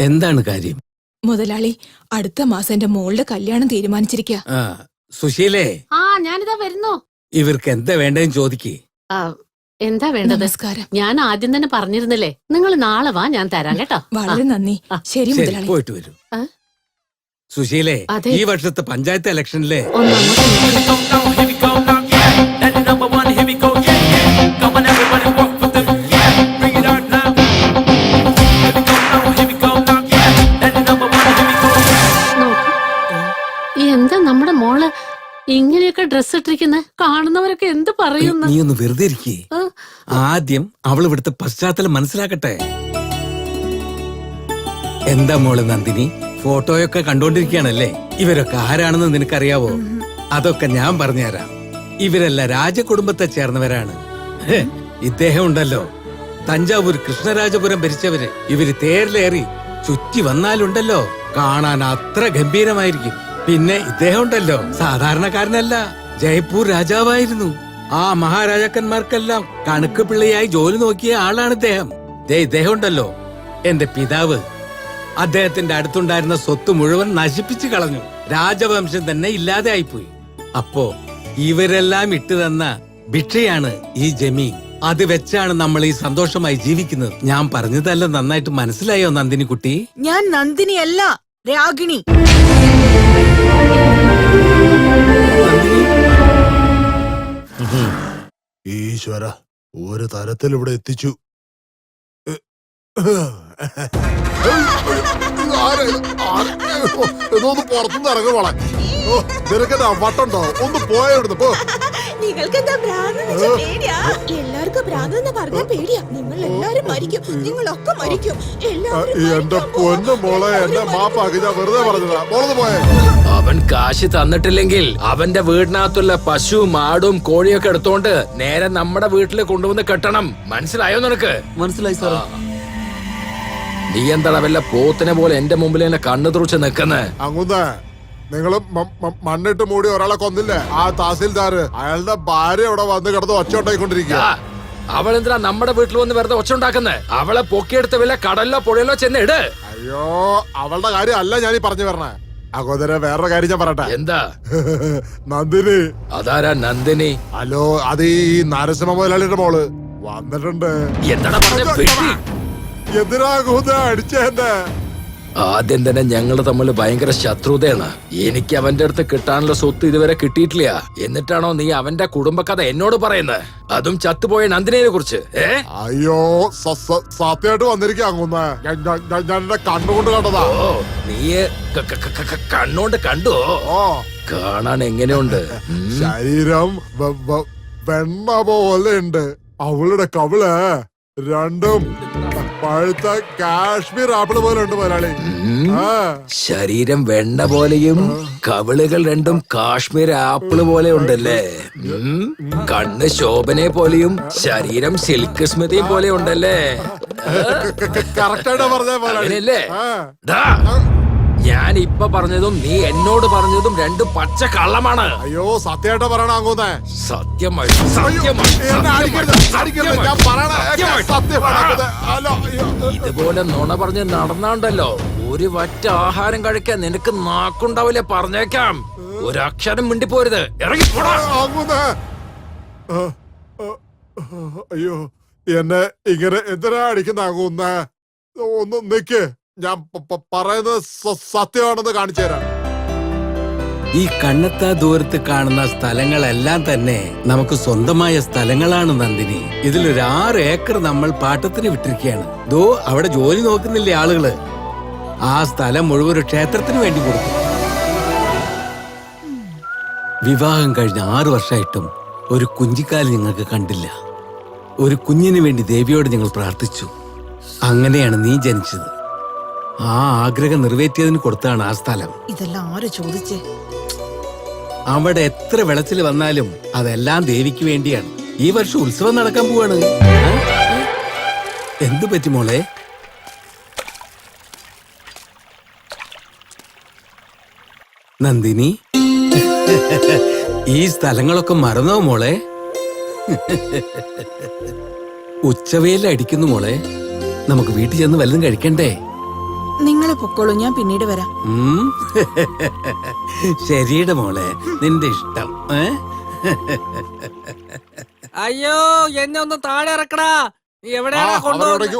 എന്താണ് കാര്യം? മുതലാളി അടുത്ത മാസം എന്റെ മോളുടെ കല്യാണം തീരുമാനിച്ചിരിക്ക. ആ സുശീലേ. ആ ഞാനിതാ വരുന്നു. ഇവർക്ക് എന്താ വേണ്ടതെന്ന് ചോദിക്കേ. ആ, എന്താ വേണ്ട നമസ്കാരം. ഞാൻ ആദ്യം തന്നെ പറഞ്ഞിരുന്നില്ലേ നിങ്ങൾ നാളെ വാ ഞാൻ തരാം കേട്ടോ. വളരെ നന്ദി. ശരി ശരി മുതലാളി. പോയിട്ട് വരൂ. ആ? സുശീലേ അതെ. ഈ വർഷത്തെ പഞ്ചായത്ത് ഇലക്ഷനിലെ ഒന്ന് അങ്ങോട്ട്. വെറുതെ ഇരിക്കേ. ആദ്യം അവൾ ഇവിടുത്തെ പശ്ചാത്തലം മനസ്സിലാക്കട്ടെ. എന്താ മോൾ നന്ദിനി? ഫോട്ടോയൊക്കെ കണ്ടോണ്ടിരിക്കുകയാണല്ലേ? ഇവരൊക്കെ ആരാണെന്ന് നിനക്കറിയാവോ? അതൊക്കെ ഞാൻ പറഞ്ഞുതരാം. ഇവരെല്ലാം രാജകുടുംബത്തെ ചേർന്നവരാണ്. ഇദ്ദേഹം ഉണ്ടല്ലോ. തഞ്ചാവൂർ കൃഷ്ണരാജപുരം ഭരിച്ചവര്. ഇവർ തേരിലേറി ചുറ്റി വന്നാലുണ്ടല്ലോ. കാണാൻ അത്ര ഗംഭീരമായിരിക്കും. പിന്നെ ഇദ്ദേഹം ഉണ്ടല്ലോ. സാധാരണക്കാരനല്ല. ജയ്പൂർ രാജാവായിരുന്നു. ആ മഹാരാജാക്കന്മാർക്കെല്ലാം കണക്ക് പിള്ളയായി ജോലി നോക്കിയ ആളാണ് ഇദ്ദേഹം. ദേ ഇദ്ദേഹം ഉണ്ടല്ലോ. എന്റെ പിതാവ്. അദ്ദേഹത്തിന്റെ അടുത്തുണ്ടായിരുന്ന സ്വത്ത് മുഴുവൻ നശിപ്പിച്ചു കളഞ്ഞു. രാജവംശം തന്നെ ഇല്ലാതെ ആയിപ്പോയി. അപ്പോ ഇവരെല്ലാം ഇട്ടു തന്ന ഭിക്ഷയാണ് ഈ ജമീൻ അത് വെച്ചാണ് നമ്മൾ ഈ സന്തോഷമായി ജീവിക്കുന്നത്. ഞാൻ പറഞ്ഞതല്ല നന്നായിട്ട് മനസ്സിലായോ നന്ദിനി കുട്ടി? ഞാൻ നന്ദിനിയല്ല രാഗിണി. ഈശ്വര ഒരു തരത്തിൽ ഇവിടെ എത്തിച്ചു ഇതൊന്ന് പുറത്തുനിന്ന് ഇറങ്ങുവാളെ നിനക്കെന്താ വട്ടുണ്ടോ ഒന്ന് പോയ ഇവിടുന്ന് പോ നിങ്ങൾക്ക് എന്താ ഭ്രാന്ത് പേടിയാ? എല്ലാവർക്കും ഭ്രാന്ത് എന്ന് പറഞ്ഞാൽ പേടിയാ. നിങ്ങൾ എല്ലാരും മരിക്കും. നിങ്ങളൊക്കെ മരിക്കും. എല്ലാവരും എന്റെ പൊന്നു മോളെ എന്നെ മാപ്പാക്കി ഞാൻ വെറുതെ പറഞ്ഞതാ. മോളത് പോയേ. അവൻ കാശ് തന്നിട്ടില്ലെങ്കിൽ അവന്റെ വീടിനകത്തുള്ള പശുവും ആടും കോഴിയൊക്കെ എടുത്തോണ്ട് നേരെ നമ്മുടെ വീട്ടിൽ കൊണ്ടുവന്ന് കെട്ടണം. മനസ്സിലായോ നിനക്ക്? മനസ്സിലായി സാർ നീ എന്താ വല്ല പോത്തിനെ പോലെ എന്റെ മുമ്പിൽ എന്നെ കണ്ണു തുറച്ച് നിക്കുന്നേ അങ്ങുന്നേ. മ- മണ്ണിട്ട് മൂടി ഒരാളെ കൊന്നില്ലേ? ആ തഹസിൽദാർ അയാളുടെ ഭാര്യ ഇവിടെ വന്ന് കിടന്ന് ഒച്ചോട്ടായിക്കൊണ്ടിരിക്കുക അവൾ എന്തിനാ നമ്മുടെ വീട്ടിൽ വന്ന് വെറുതെ ഒച്ച ഉണ്ടാക്കുന്നേ? അവളെ പൊക്കിയെടുത്ത വില കടലിലോ പുഴയിലോ ചെന്ന് ഇട്. അയ്യോ അവളുടെ കാര്യം അല്ല ഞാൻ ഈ പറഞ്ഞു പറഞ്ഞേ അഗോദര വേറൊരു കാര്യം ഞാൻ പറയട്ടെ? എന്താ? നന്ദിനി. അതാരാ നന്ദിനി? ഹലോ അത് ഈ നരസിംഹ മുതലാളിയുടെ മോൾ. വന്നിട്ടുണ്ട്. എന്തിനാ കൂത അടിച്ചെന്റെ ആദ്യം തന്നെ ഞങ്ങൾ തമ്മിൽ ഭയങ്കര ശത്രുതയാണ്. എനിക്ക് അവന്റെ അടുത്ത് കിട്ടാനുള്ള സ്വത്ത് ഇതുവരെ കിട്ടിയിട്ടില്ല. എന്നിട്ടാണോ നീ അവന്റെ കുടുംബക്കഥ എന്നോട് പറയുന്നത്? അതും ചത്തുപോയ നന്ദിനെ കുറിച്ച്. അയ്യോ സത്യമായിട്ട് എന്റെ കണ്ണുകൊണ്ട് കണ്ടതാ. നീ ക- ക- ക- ക- കണ്ണോണ്ട് കണ്ടോ? കാണാൻ എങ്ങനെയുണ്ട്. ശരീരം വെണ്ണ പോലെ ഉണ്ട്. അവളുടെ കവിൾ രണ്ടും പഴുത്ത കാശ്മീർ ആപ്പിൾ പോലെ ഉണ്ട് മുതലാളി ആ. ശരീരം വെണ്ണ പോലെയും കവിളുകൾ രണ്ടും കാശ്മീർ ആപ്പിൾ പോലെ ഉണ്ടല്ലേ? ഉം. കണ്ണ് ശോഭനെ പോലെയും ശരീരം സിൽക്ക് സ്മിതയും പോലെ ഉണ്ടല്ലേ? കറക്റ്റായിട്ടാ പറഞ്ഞ മുതലാളി അങ്ങനെയല്ലേ? ആ. ദാ, ഞാൻ ഇപ്പൊ പറഞ്ഞതും നീ എന്നോട് പറഞ്ഞതും രണ്ടും പച്ച കള്ളമാണ്. അയ്യോ സത്യമായിട്ട് പറയണ അങ്ങൂന്നേ സത്യമായി സത്യമായി. ഇതുപോലെ നുണ പറഞ്ഞ് നടന്നാണ്ടല്ലോ. ഒരു വറ്റ ആഹാരം കഴിക്കാൻ നിനക്ക് നാക്കുണ്ടാവില്ല പറഞ്ഞേക്കാം. ഒരക്ഷരം മിണ്ടിപ്പോരുത്. ഇറങ്ങി അയ്യോ എന്നെ ഇങ്ങനെ എന്തിനാ അടിക്കുന്ന ആകുന്ന ഒന്ന് നിക്ക്. ഞാൻ പറയുന്നത് സത്യമാണെന്ന് കാണിച്ചു തരാം. ഈ കണ്ണെത്താ ദൂരത്ത് കാണുന്ന സ്ഥലങ്ങളെല്ലാം തന്നെ നമുക്ക് സ്വന്തമായ സ്ഥലങ്ങളാണ് നന്ദിനി. ഇതിലൊരു ആറ് ഏക്കർ നമ്മൾ പാട്ടത്തിന് വിട്ടിരിക്കുകയാണ്. ദോ അവിടെ ജോലി നോക്കുന്നില്ലേ ആളുകൾ? ആ സ്ഥലം മുഴുവൻ ഒരു ക്ഷേത്രത്തിന് വേണ്ടി കൊടുത്തു വിവാഹം കഴിഞ്ഞ ആറ് വർഷമായിട്ടും ഒരു കുഞ്ചിക്കാലം ഞങ്ങൾക്ക് കണ്ടില്ല. ഒരു കുഞ്ഞിന് വേണ്ടി ദേവിയോട് നിങ്ങൾ പ്രാർത്ഥിച്ചു. അങ്ങനെയാണ് നീ ജനിച്ചത്. ആ ആഗ്രഹം നിറവേറ്റിയതിന് കൊടുത്താണ് ആ സ്ഥലം. ഇതെല്ലാം ആര് ചോദിച്ചേ? അവിടെ എത്ര വെളച്ചിൽ വന്നാലും അതെല്ലാം ദേവിക്ക് വേണ്ടിയാണ്. ഈ വർഷം ഉത്സവം നടക്കാൻ പോവാണ്? എന്തു പറ്റി മോളെ? നന്ദിനി? ഈ സ്ഥലങ്ങളൊക്കെ മറന്നോ മോളെ? ഉച്ചവെയിൽ അടിക്കുന്നു മോളെ. നമുക്ക് വീട്ടിൽ ചെന്ന് വല്ലതും കഴിക്കണ്ടേ? നിങ്ങൾ പൊക്കോളൂ ഞാൻ പിന്നീട് വരാം. ശരിയുടെ മോളെ നിന്റെ ഇഷ്ടം അയ്യോ എന്നെ ഒന്ന് താഴെ ഇറക്കടാ. നീ എവിടെയാ കൊണ്ടുപോകുന്നത്.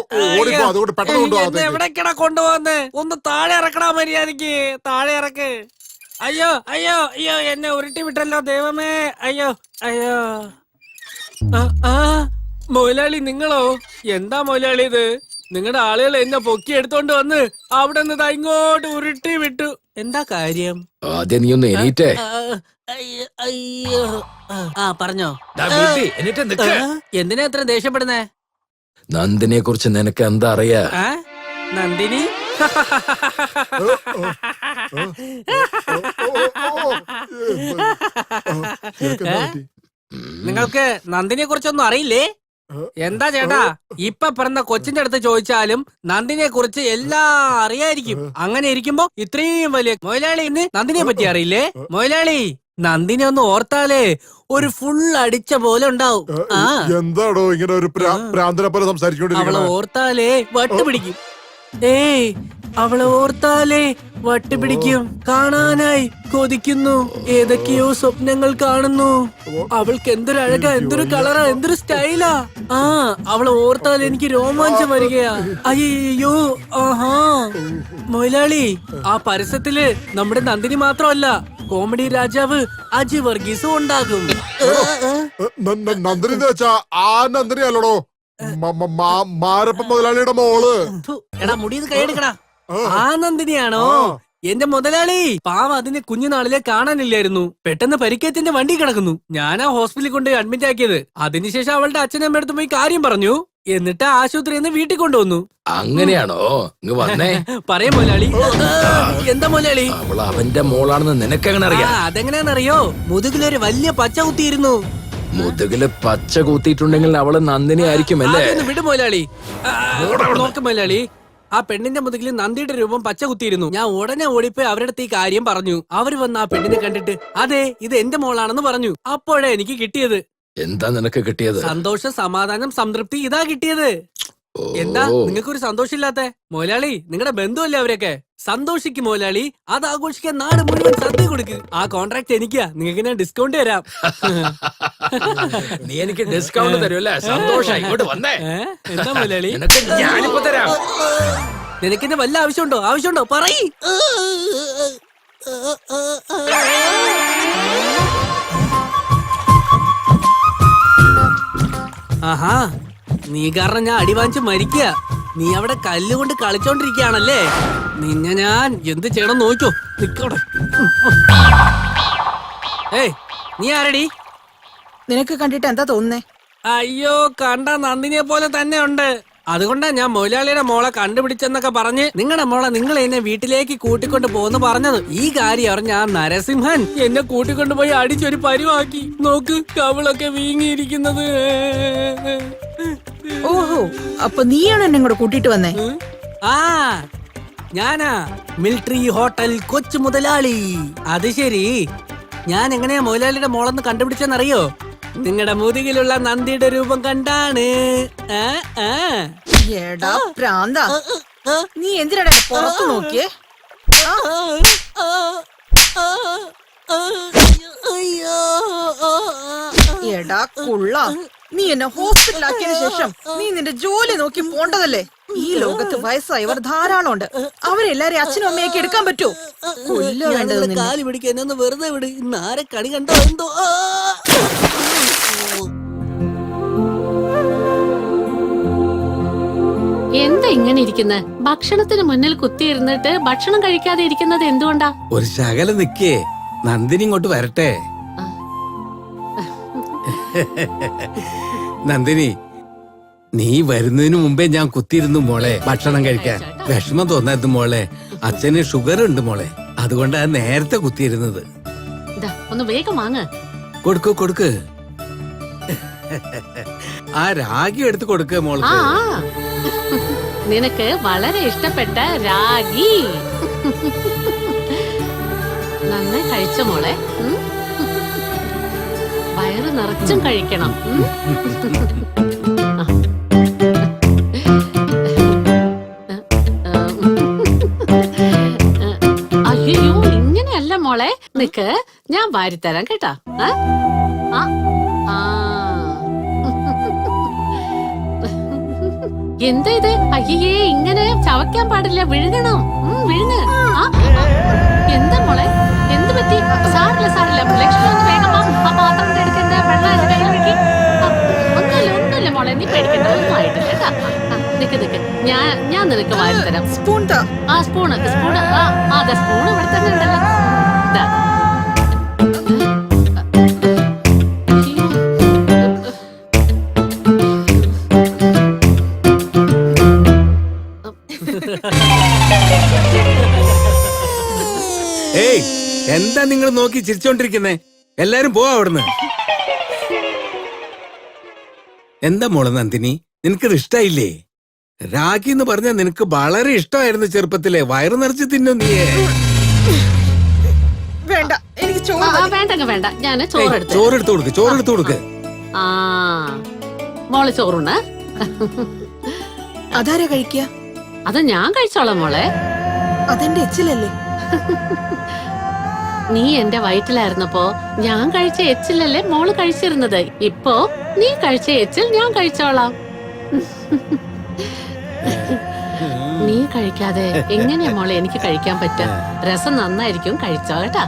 എവിടേക്കാടാ കൊണ്ടുപോകുന്നത് ഒന്ന് താഴെ ഇറക്കടാ മര്യാദയ്ക്ക് താഴെ ഇറക്ക്. അയ്യോ അയ്യോ അയ്യോ എന്നെ ഉരുട്ടി വിട്ടല്ലോ ദൈവമേ. അയ്യോ അയ്യോ. ആ, ആ നിങ്ങളോ? എന്താ മൊയിലാളി ഇത്? നിങ്ങളുടെ ആളുകൾ എന്നെ പൊക്കി എടുത്തോണ്ട് വന്ന് അവിടെ നിന്ന് ഇങ്ങോട്ട് ഉരുട്ടി വിട്ടു എന്താ കാര്യം ആദ്യം നീ ഒന്ന് എണീറ്റേ ആ, അയ്യോ, പറഞ്ഞോ എന്തിനാ അത്ര ദേഷ്യപ്പെടുന്നേ നന്ദിനെ കുറിച്ച് നിനക്ക് എന്താ അറിയാ? നന്ദിനി? നിങ്ങൾക്ക് നന്ദിനെ കുറിച്ചൊന്നും അറിയില്ലേ എന്താ ചേട്ടാ? ഇപ്പൊ പിറന്ന കൊച്ചിന്റെ അടുത്ത് ചോദിച്ചാലും നന്ദിനെ കുറിച്ച് എല്ലാം അറിയായിരിക്കും. അങ്ങനെ ഇരിക്കുമ്പോ ഇത്രയും വലിയ മൊയിലാളിന്ന് നന്ദിനിയെ പറ്റി അറിയില്ലേ? മൊയിലാളി നന്ദിനെ ഒന്ന് ഓർത്താലേ ഒരു ഫുൾ അടിച്ച പോലെ ഉണ്ടാവും. എന്താടോ ഇങ്ങനെ ഒരു പോലെ അവളെ സംസാരിച്ചോണ്ടിരിക്കണേ ഓർത്താലേ വട്ടുപിടിക്കും. ഏയ് അവളെ ഓർത്താലേ വട്ടുപിടിക്കും. കാണാനായി കൊതിക്കുന്നു. ഏതൊക്കെയോ സ്വപ്നങ്ങൾ കാണുന്നു. അവൾക്ക് എന്തൊരു അഴകാ എന്തൊരു കളറാ എന്തൊരു സ്റ്റൈലാ. ആ അവളെ ഓർത്താൽ എനിക്ക് രോമാഞ്ചം വരികയാ. അയ്യോ ആഹാ. മൊയിലാളി ആ പരസ്യത്തിൽ നമ്മുടെ നന്ദിനി മാത്രമല്ല കോമഡി രാജാവ് അജി വർഗീസും ഉണ്ടാകും. നന്ദിനി ആ നന്ദിനി അല്ലടോ. മ- മ- മാ- മാരപ്പ മുതലാളിയുടെ മോൾ. എടാ മുടിയത് കൈയെടുക്കടാ ആ. നന്ദിനിയാണോ എന്റെ മുതലാളി പാവ അതിനെ കുഞ്ഞുനാളിലെ കാണാനില്ലായിരുന്നു. പെട്ടെന്ന് പരിക്കേറ്റിന്റെ വണ്ടി കിടക്കുന്നു. ഞാൻ ആ ഹോസ്പിറ്റലിൽ കൊണ്ട് അഡ്മിറ്റ് ആക്കിയത്. അതിനുശേഷം അവളുടെ അച്ഛനമ്മ അടുത്ത് പോയി കാര്യം പറഞ്ഞു. എന്നിട്ട് ആശുപത്രിയിൽ നിന്ന് വീട്ടിൽ കൊണ്ടുവന്നു. അങ്ങനെയാണോ? ഇങ്ങ് വന്നേ. പറയാം മുതലാളി. എന്താ മുതലാളി? അവൾ അവന്റെ മോളാണെന്ന് നിനക്കെങ്ങനെ എങ്ങനെ അറിയാം അതെങ്ങനെയാണെന്നറിയോ? മുതുകിലൊരു വലിയ പച്ച കുത്തിയിരുന്നു. മുതുകിൽ പച്ച കൂത്തിയിട്ടുണ്ടെങ്കിൽ അവൾ നന്ദിനി ആയിരിക്കും അല്ലേ? വിടും മുതലാളി. നോക്ക് മുതലാളി. ആ പെണ്ണിന്റെ മുതുകിൽ നന്ദിയുടെ രൂപം പച്ച കുത്തിയിരുന്നു. ഞാൻ ഉടനെ ഓടിപ്പോയി അവരുടെ ഈ കാര്യം പറഞ്ഞു. അവർ വന്ന് ആ പെണ്ണിനെ കണ്ടിട്ട് അതെ ഇത് എന്റെ മോളാണെന്ന് പറഞ്ഞു. അപ്പോഴേ എനിക്ക് കിട്ടിയത്. എന്താ നിനക്ക് കിട്ടിയത്? സന്തോഷം സമാധാനം സംതൃപ്തി ഇതാ കിട്ടിയത്. എന്താ? നിങ്ങൾക്കൊരു സന്തോഷമില്ലാത്ത? മോലാളി നിങ്ങളുടെ ബന്ധുവല്ലേ അവരൊക്കെ? സന്തോഷിക്കും മോലാളി. അത് ആഘോഷിക്കാൻ നാട് മുഴുവൻ സദ്യ കൊടുക്ക്. ആ കോൺട്രാക്ട് എനിക്കാ. നിങ്ങൾക്ക് ഞാൻ ഡിസ്കൗണ്ട് തരാം. നീ എനിക്ക് ഡിസ്കൗണ്ട് തരുമല്ലേ സന്തോഷം. ഇങ്ങോട്ട് വന്നേ. എന്താ മോലാളി? നിനക്ക് ഞാനിപ്പോ തരാം. നിനക്കിന്റെ വല്ല ആവശ്യമുണ്ടോ? ആവശ്യമുണ്ടോ? പറയ്. ആഹാ. നീ കാരണം ഞാൻ അടി വാങ്ങിച്ച് മരിക്കുക നീ അവിടെ കല്ലുകൊണ്ട് കളിച്ചോണ്ടിരിക്കുകയാണല്ലേ? നിന്നെ ഞാൻ എന്ത് ചെയ്യണം നോക്കോ. നിക്കോടെ ഏയ് നീ ആരടി? നിനക്ക് കണ്ടിട്ട് എന്താ തോന്നുന്നേ? അയ്യോ കണ്ട നന്ദിനിയെ പോലെ തന്നെ ഉണ്ട്. അതുകൊണ്ടാ ഞാൻ മൊയിലാളിയുടെ മോളെ കണ്ടുപിടിച്ചെന്നൊക്കെ പറഞ്ഞ് നിങ്ങളുടെ മോളെ നിങ്ങൾ എന്നെ വീട്ടിലേക്ക് കൂട്ടിക്കൊണ്ട് പോകുന്നു പറഞ്ഞത്. ഈ കാര്യം അറിഞ്ഞ ആ നരസിംഹൻ എന്നെ കൂട്ടിക്കൊണ്ട് പോയി അടിച്ചൊരു പരുവാക്കി. നോക്ക് കവിളൊക്കെ വീങ്ങിയിരിക്കുന്നത്. ഓഹോ അപ്പൊ നീയാണ് എന്നെ കൂടെ കൂട്ടിട്ട് വന്നേ? ആ ഞാനാ. മിലിറ്ററി ഹോട്ടൽ കൊച്ചു മുതലാളി. അത് ശരി. ഞാൻ എങ്ങനെയാ മുതലാളിയുടെ മോളെന്ന് കണ്ടുപിടിച്ചെന്നറിയോ? നിങ്ങളുടെ മുതുകിലുള്ള നന്ദിയുടെ രൂപം കണ്ടാണ്. എടാ പ്രാന്ത. നീ എന്തിനാടാ പുറത്ത് നോക്കിയേ? എടാ കുള്ള. നീ എന്നെ ഹോസ്പിറ്റലാക്കിയതിനു ശേഷം നീ നിന്റെ ജോലി നോക്കി പോണ്ടതല്ലേ? ഈ ലോകത്ത് വയസ്സായവർ ധാരാളം ഉണ്ട് അവരെല്ലാരും അച്ഛനും അമ്മയൊക്കെ എടുക്കാൻ പറ്റുമോ കൊല്ല വേണ്ടത്. കാൽ പിടിക്കാൻ എന്നെ വെറുതെ വിട്. ഇന്ന് ആരെ കണി കണ്ടോ? എന്തോ? എന്താ ഇങ്ങനെ ഇരിക്കുന്ന? ഭക്ഷണത്തിന് മുന്നിൽ കുത്തിയിരുന്നിട്ട് ഭക്ഷണം കഴിക്കാതെ ഇരിക്കുന്നത് എന്തുകൊണ്ടാ? ഒരു ശകലം നിക്കേ. നന്ദിനി ഇങ്ങോട്ട് വരട്ടെ. നന്ദിനി നീ വരുന്നതിന് മുമ്പേ ഞാൻ കുത്തിയിരുന്നു മോളെ ഭക്ഷണം കഴിക്കാൻ. വിഷമം തോന്നരുത് മോളെ. അച്ഛന് ഷുഗർ ഉണ്ട് മോളെ. അതുകൊണ്ടാ നേരത്തെ കുത്തിയിരുന്നത്. കൊടുക്കു ഒന്ന് വേഗം വാങ്ങ്. കൊടുക്ക് കൊടുക്ക്. ആ രാഗി എടുത്ത് കൊടുക്ക് ആ നിനക്ക് വളരെ ഇഷ്ടപ്പെട്ട രാഗി. നന്നായി കഴിച്ച മോളെ? വയറ് നിറച്ചും കഴിക്കണം. അയ്യോ ഇങ്ങനെയല്ല മോളെ. നിക്ക് ഞാൻ വാരിത്തരാം കേട്ടാ. എന്താ ഇത്? അയ്യേ ഇങ്ങനെ ചവയ്ക്കാൻ പാടില്ല. വിഴുകണം വിഴുങ്ങ. എന്താ മോളെ? എന്ത് പറ്റി? സാറില്ല സാറില്ല. ലക്ഷ്മി ഒന്ന് വേഗം ആ പാത്രം എടുക്ക. വെള്ളം എന്റെ മോളെ നീ പേടിക്കണ്ട ഒന്നും ആയിട്ടില്ല കേട്ടാ. നിക്ക് നിക്ക്. ഞാൻ ഞാൻ നിനക്ക് സ്പൂൺ ആ സ്പൂൺ ആ ആ, അതെ സ്പൂണ് ഇവിടെ തന്നെ ഉണ്ടല്ലോ. ഏയ് എന്താ നിങ്ങൾ നോക്കി ചിരിച്ചോണ്ടിരിക്കുന്നേ? എല്ലാരും പോവാ അവിടുന്ന്. എന്താ മോളെ നന്ദിനി? നിനക്കത് ഇഷ്ടായില്ലേ? രാഖി എന്ന് പറഞ്ഞാൽ നിനക്ക് വളരെ ഇഷ്ടമായിരുന്നു ചെറുപ്പത്തിലെ. വയറു നിറച്ച് തിന്നു നീയേ. വേണ്ട എനിക്ക് ചോറ്. വേണ്ടങ്ങ വേണ്ട. ഏയ്, ചോറെടുത്ത് ചോറെടുത്ത് കൊടുക്ക് ചോറെടുത്ത് കൊടുക്ക്. ആ മോൾ ചോറുണ്ട് അതാരാ കഴിക്കുക അത് ഞാൻ കഴിച്ചോളാം മോളെ. അതെന്റെ എച്ചിലല്ലേ? നീ എന്റെ വയറ്റിലായിരുന്നപ്പോ ഞാൻ കഴിച്ച എച്ചിലല്ലേ മോൾ കഴിച്ചിരുന്നത്? ഇപ്പോ നീ കഴിച്ച എച്ചിൽ ഞാൻ കഴിച്ചോളാം. നീ കഴിക്കാതെ എങ്ങനെയാ മോളെ എനിക്ക് കഴിക്കാൻ പറ്റുക രസം നന്നായിരിക്കും കഴിച്ചോ കേട്ടാ.